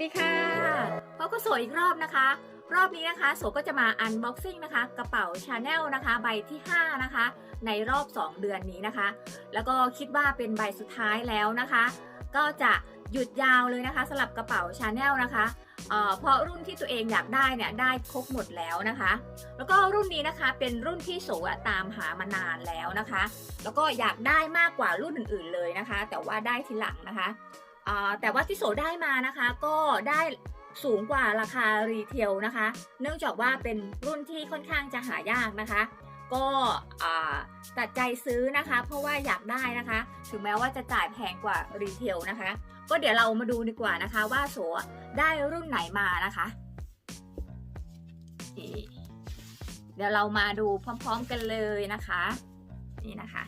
ดีค่ะพบกับโสอีกรอบนะคะ รอบนี้นะคะโสก็จะมาอันบ็อกซิ่งนะคะ กระเป๋าชาแนลนะคะ ใบที่ 5 นะคะ ในรอบ 2 เดือนนี้นะคะ แล้วก็คิดว่าเป็นใบสุดท้ายแล้วนะคะ ก็จะหยุดยาวเลยนะคะสลับกระเป๋าชาแนลนะคะเอ่อเพราะรุ่นที่ตัวเองอยากได้เนี่ยได้ครบหมดแล้วนะคะ แล้วก็รุ่นนี้นะคะเป็นรุ่นที่โสอะตามหามานานแล้วนะคะ แล้วก็อยากได้มากกว่ารุ่นอื่น ๆเลยนะคะ แต่ว่าได้ทีหลังนะคะอ่า แต่ว่าที่โสได้มานะคะก็ได้สูงกว่าราคารีเทลนะคะ เนื่องจากว่าเป็นรุ่นที่ค่อนข้างจะหายากนะคะ ก็ตัดใจซื้อนะคะ เพราะว่าอยากได้นะคะ ถึงแม้ว่าจะจ่ายแพงกว่ารีเทลนะคะ ก็เดี๋ยวเรามาดูดีกว่านะคะว่าโสได้รุ่นไหนมานะคะเดี๋ยวเรามาดูพร้อม ๆ กันเลยนะคะ นี่นะคะ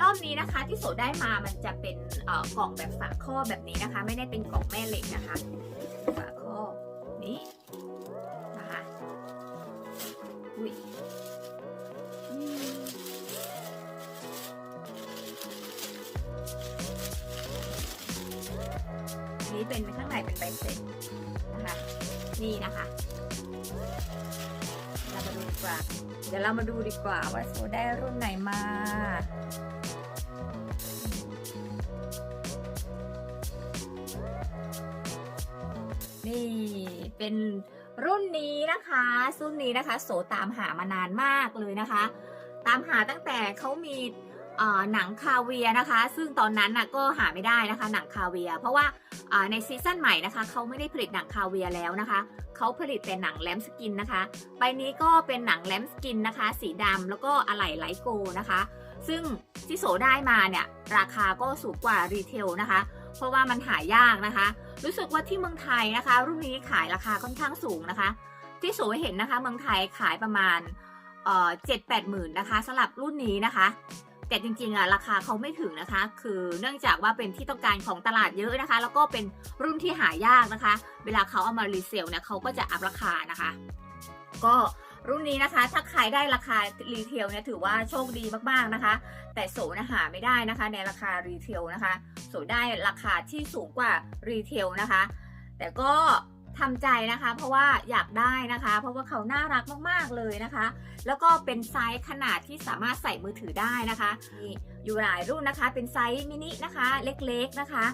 รอบนี้นะคะที่โสได้มามันจะเป็นกล่องแบบฝาครอแบบนี้นะคะ ไม่ได้เป็นกล่องแม่เหล็กนะคะฝาครอนี้นะคะอุ้ยนี้เป็นข้างในเป็นใบเสร็จนะคะนี่นะคะเรามาดูดีกว่า เดี๋ยวเรามาดูดีกว่าว่าโซได้รุ่นไหนมา เป็นรุ่นนี้นะคะรุ่นนี้นะคะ โสตามหามานานมากเลยนะคะ ตามหาตั้งแต่เขามีหนังคาเวียนะคะ ซึ่งตอนนั้นนะก็หาไม่ได้นะคะ หนังคาเวีย เพราะว่าในซีซั่นใหม่นะคะเขาไม่ได้ผลิตหนังคาเวียแล้วนะคะเขาผลิตแต่หนังแลมสกินนะคะ ใบนี้ก็เป็นหนังแลมสกินนะคะ สีดำแล้วก็อะไหล่ไลโกนะคะ ซึ่งที่โสได้มาเนี่ยราคาก็สูงกว่ารีเทลนะคะ เพราะว่ามันหายากนะคะ รู้สึกว่าที่เมืองไทยนะคะ รุ่นนี้ขายราคาค่อนข้างสูงนะคะ ที่สูเห็นนะคะ เมืองไทยขายประมาณเจ็ดแปดหมื่นนะคะสำหรับรุ่นนี้นะคะ แต่จริงๆอะราคาเขาไม่ถึงนะคะ คือเนื่องจากว่าเป็นที่ต้องการของตลาดเยอะนะคะ แล้วก็เป็นรุ่นที่หายากนะคะ เวลาเขาเอามารีเซลเนี่ยเขาก็จะอัพราคานะคะ ก็ รุ่นนี้นะคะ ถ้าใครได้ราคารีเทลเนี่ยถือว่าโชคดีมากๆนะคะ แต่โสนะหาไม่ได้นะคะ ในราคารีเทลนะคะ โสได้ราคาที่สูงกว่ารีเทลนะคะ แต่ก็ทำใจนะคะ เพราะว่าอยากได้นะคะ เพราะว่าเขาน่ารักมากๆเลยนะคะ แล้วก็เป็นไซส์ขนาดที่สามารถใส่มือถือได้นะคะนี่อยู่หลายรุ่นนะคะ เป็นไซส์มินินะคะ เล็กๆนะคะ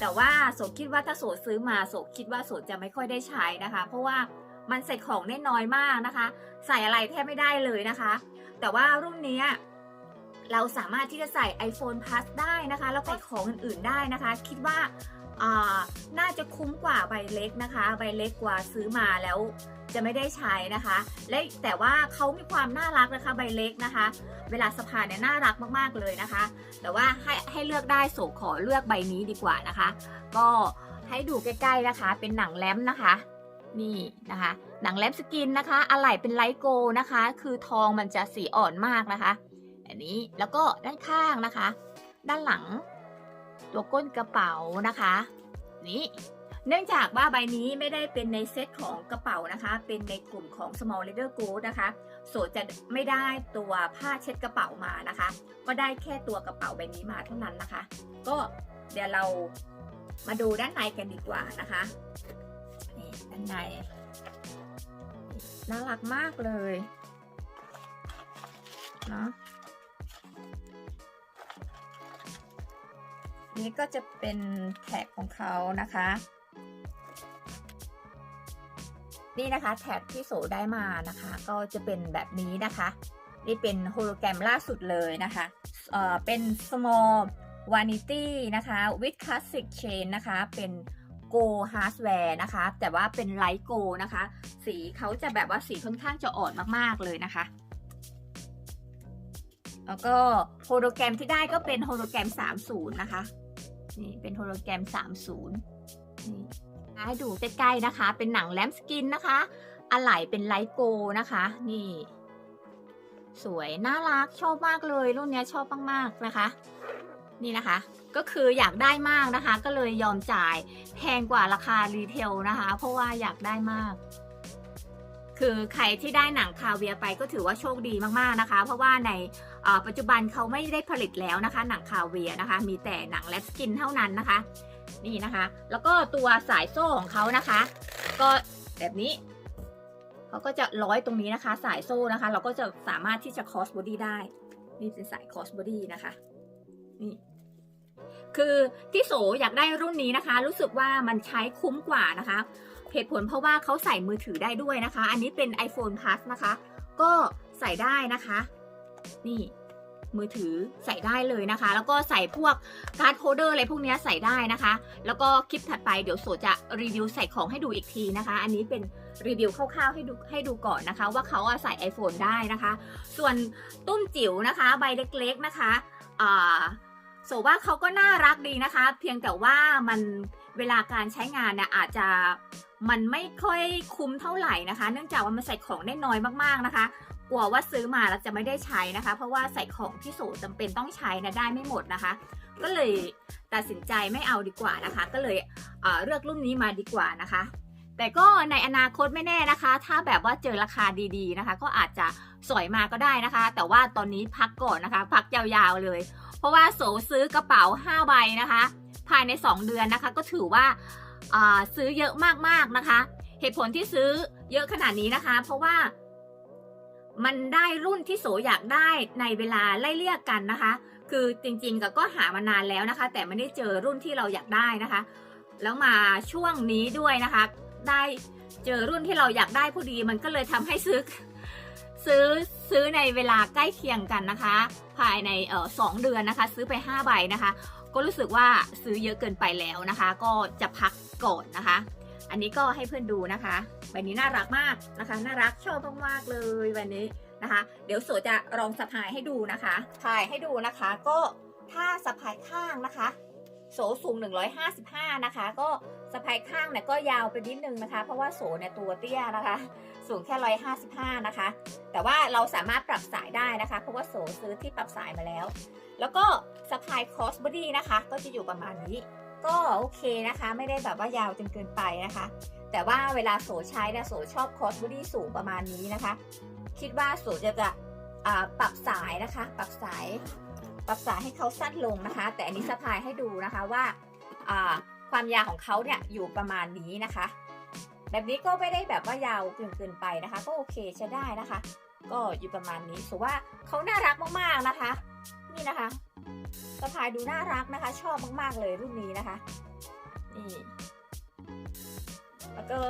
แต่ว่าโสคิดว่าถ้าโสซื้อมาโสคิดว่าโสจะไม่ค่อยได้ใช้นะคะ เพราะว่า มันใส่ของได้น้อยมากนะคะ ใส่อะไรแทบไม่ได้เลยนะคะ แต่ว่ารุ่นนี้เราสามารถที่จะใส่ iPhone Plus ได้นะคะ แล้วก็ใส่ของอื่นๆได้นะคะ คิดว่าน่าจะคุ้มกว่าใบเล็กนะคะ ใบเล็กกว่าซื้อมาแล้วจะไม่ได้ใช้นะคะ และแต่ว่าเขามีความน่ารักนะคะใบเล็กนะคะ เวลาสะพายเนี่ยน่ารักมากๆเลยนะคะ แต่ว่าให้ให้เลือกได้โสขอเลือกใบนี้ดีกว่านะคะ ก็ให้ดูใกล้ๆนะคะ เป็นหนังแล้มนะคะ นี่นะคะ หนังแลมสกินนะคะ อะไหล่เป็นไลท์โกล์นะคะ คือทองมันจะสีอ่อนมากนะคะ อันนี้แล้วก็ด้านข้างนะคะ ด้านหลัง ตัวก้นกระเป๋านะคะ นี่เนื่องจากว่าใบนี้ไม่ได้เป็นในเซตของกระเป๋านะคะ เป็นในกลุ่มของ small leather good นะคะ โสจะไม่ได้ตัวผ้าเช็ดกระเป๋ามานะคะ ก็ได้แค่ตัวกระเป๋าใบนี้มาเท่านั้นนะคะ ก็เดี๋ยวเรามาดูด้านในกันดีกว่านะคะ นี่ด้านในน่ารักมากเลยเนาะนี่ก็จะเป็นแท็กของเขานะคะ นี่นะคะแท็กที่โสได้มานะคะ ก็จะเป็นแบบนี้นะคะ นี่เป็นโฮโลแกรมล่าสุดเลยนะคะเอ่อเป็น small vanity นะคะ with classic chain นะคะ เป็น go hardware นะคะ แต่ว่าเป็น light go นะคะ สีเขาจะแบบว่าสีค่อนข้างจะอ่อนมากๆเลยนะคะ แล้วก็โฮโลแกรมที่ได้ก็เป็นโฮโลแกรม 30 นะคะ นี่เป็นโฮโลแกรม 30นี่ให้ดูใกล้ๆนะคะ เป็นหนังแลมสกินนะคะ อะไหล่เป็นไลท์โกนะคะ นี่ สวย น่ารัก ชอบมากเลย รุ่นเนี้ยชอบมากๆนะคะ นี่นะคะ ก็คืออยากได้มากนะคะ ก็เลยยอมจ่ายแพงกว่าราคารีเทลนะคะ เพราะว่าอยากได้มาก คือใครที่ได้หนังคาเวียไปก็ถือว่าโชคดีมากๆนะคะ เพราะว่าในาปัจจุบันเขาไม่ได้ผลิตแล้วนะคะ หนังคาเวียนะคะ มีแต่หนังแลปสกินเท่านั้นนะคะ นี่นะคะ แล้วก็ตัวสายโซ่ของเขานะคะ ก็แบบนี้เขาก็จะร้อยตรงนี้นะคะ สายโซ่นะคะ เราก็จะสามารถที่จะคอสบอดี้ได้ นี่เป็นสายคอสบอดี้นะคะ นี่ คือที่โสอยากได้รุ่นนี้นะคะ รู้สึกว่ามันใช้คุ้มกว่านะคะเหตุผลเพราะว่าเขาใส่มือถือได้ด้วยนะคะ อันนี้เป็น iPhone Plus นะคะ ก็ใส่ได้นะคะ นี่มือถือใส่ได้เลยนะคะ แล้วก็ใส่พวกการ์ดโฮเดอร์อะไรพวกนี้ใส่ได้นะคะ แล้วก็คลิปถัดไปเดี๋ยวโสจะรีวิวใส่ของให้ดูอีกทีนะคะ อันนี้เป็นรีวิวคร่าวๆให้ดูให้ดูก่อนนะคะ ว่าเขาใส่ iPhone ได้นะคะ ส่วนตุ้มจิ๋วนะคะ ใบเล็กๆนะคะอ่า โสว่าเขาก็น่ารักดีนะคะ เพียงแต่ว่ามันเวลาการใช้งานเนี่ยอาจจะมันไม่ค่อยคุ้มเท่าไหร่นะคะ เนื่องจากว่ามันใส่ของได้น้อยมากๆนะคะ กลัวว่าซื้อมาแล้วจะไม่ได้ใช้นะคะ เพราะว่าใส่ของที่โสจำเป็นต้องใช้นะได้ไม่หมดนะคะ ก็เลยตัดสินใจไม่เอาดีกว่านะคะ ก็เลยเเลือกรุ่นนี้มาดีกว่านะคะ แต่ก็ในอนาคตไม่แน่นะคะ ถ้าแบบว่าเจอราคาดีๆนะคะ ก็อาจจะสอยมาก็ได้นะคะ แต่ว่าตอนนี้พักก่อนนะคะ พักยาวๆเลย เพราะว่าโสซื้อกระเป๋า5ใบนะคะ ภายใน 2 เดือนนะคะ ก็ถือว่าาซื้อเยอะมากๆนะคะ เหตุผลที่ซื้อเยอะขนาดนี้นะคะ เพราะว่ามันได้รุ่นที่โสอยากได้ในเวลาไล่เลี่ยกันนะคะ คือจริงๆกก็หามานานแล้วนะคะ แต่ไม่ได้เจอรุ่นที่เราอยากได้นะคะ แล้วมาช่วงนี้ด้วยนะคะ ได้เจอรุ่นที่เราอยากได้พอดี มันก็เลยทำให้ซื้อซื้อซื้อในเวลาใกล้เคียงกันนะคะ ภายในเอ่อสองเดือนนะคะ ซื้อไป 5 ใบนะคะ ก็รู้สึกว่าซื้อเยอะเกินไปแล้วนะคะ ก็จะพักก่อนนะคะ อันนี้ก็ให้เพื่อนดูนะคะใบนี้น่ารักมากนะคะ น่ารักชอบมากๆเลยใบนี้นะคะ เดี๋ยวโสจะลองสะพายให้ดูนะคะถ่ายให้ดูนะคะ ก็ถ้าสะพายข้างนะคะ โสสูง 155 นะคะ ก็สะพายข้างเนี่ยก็ยาวไปนิดนึงนะคะ เพราะว่าโสเนี่ยตัวเตี้ยนะคะ สูงแค่ 155 นะคะ แต่ว่าเราสามารถปรับสายได้นะคะ เพราะว่าโสซื้อที่ปรับสายมาแล้ว แล้วก็สะพายคอสบอดี้นะคะ ก็จะอยู่ประมาณนี้ ก็โอเคนะคะ ไม่ได้แบบว่ายาวจนเกินไปนะคะ แต่ว่าเวลาโสใช้เนี่ยโสชอบคอสบอดี้สูงประมาณนี้นะคะ คิดว่าโสจะจะอ่าปรับสายนะคะ ปรับสาย ปรับสายให้เขาสั้นลงนะคะ แต่อันนี้สะพายให้ดูนะคะว่าความยาวของเขาเนี่ยอยู่ประมาณนี้นะคะ แบบนี้ก็ไม่ได้แบบว่ายาวเกินไปนะคะ ก็โอเคใช้ได้นะคะ ก็อยู่ประมาณนี้ถือว่าเขาน่ารักมากๆนะคะ นี่นะคะสะพายดูน่ารักนะคะ ชอบมากๆเลยรุ่นนี้นะคะนี่แล้วก็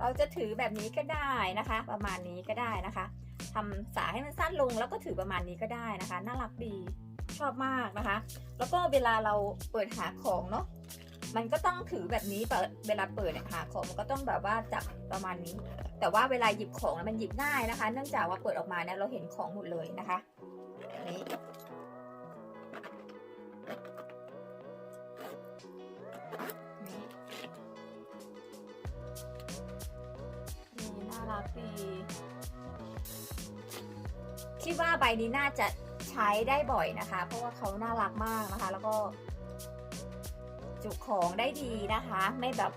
เราจะถือแบบนี้ก็ได้นะคะ ประมาณนี้ก็ได้นะคะ ทำสายให้มันสั้นลงแล้วก็ถือประมาณนี้ก็ได้นะคะ น่ารักดีชอบมากนะคะ แล้วก็เวลาเราเปิดหาของเนาะมันก็ต้องถือแบบนี้เวลาเปิดเนี่ยหาของมันก็ต้องแบบว่าจับประมาณนี้ แต่ว่าเวลาหยิบของมันหยิบง่ายนะคะ เนื่องจากว่าเปิดออกมาเนี่ยเราเห็นของหมดเลยนะคะอันนี้นี่ คิดว่าใบนี้น่าจะใช้ได้บ่อยนะคะ เพราะว่าเขาน่ารักมากนะคะ แล้วก็ จุของได้ดีนะคะ ไม่แบบ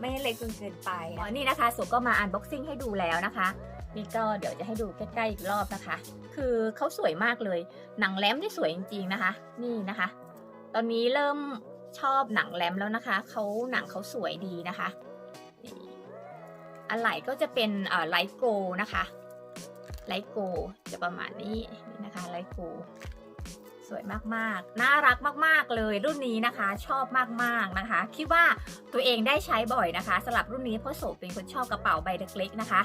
ไม่เล็กจนเกินไปนะนี่นะคะสุก็มาอันบ็อกซิ่งให้ดูแล้วนะคะนี่ก็เดี๋ยวจะให้ดูใกล้ๆอีกรอบนะคะ คือเขาสวยมากเลย หนังแรมที่สวยจริงๆนะคะ นี่นะคะ ตอนนี้เริ่มชอบหนังแรมแล้วนะคะเขาหนังเขาสวยดีนะคะนี่อะไหล่ก็จะเป็นไลท์โกลนะคะ ไลโกจะประมาณนี้นี่นะคะไลโกสวยมากๆ น่ารักมากๆเลยรุ่นนี้นะคะ ชอบมากๆนะคะ คิดว่าตัวเองได้ใช้บ่อยนะคะสำหรับรุ่นนี้เพราะโสเป็นคนชอบกระเป๋าใบเล็กๆนะคะ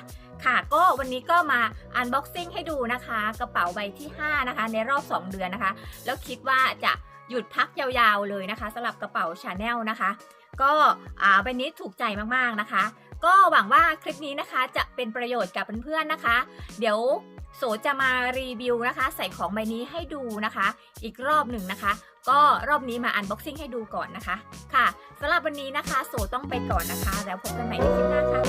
ค่ะก็วันนี้ก็มาอันบ็อกซิ่งให้ดูนะคะ กระเป๋าใบที่ 5 นะคะ ในรอบ 2 เดือนนะคะ แล้วคิดว่าจะหยุดพักยาวๆเลยนะคะสำหรับกระเป๋าชาแนลนะคะ ก็อ่าใบนี้ถูกใจมากๆนะคะ ก็หวังว่าคลิปนี้นะคะจะเป็นประโยชน์กับเพื่อนๆนะคะ เดี๋ยวโสจะมารีวิวนะคะ ใส่ของใบนี้ให้ดูนะคะ อีกรอบหนึ่งนะคะ ก็รอบนี้มาอันบ็อกซิ่งให้ดูก่อนนะคะ ค่ะสำหรับวันนี้นะคะ โสต้องไปก่อนนะคะ แล้วพบกันใหม่ในคลิปหน้าค่ะ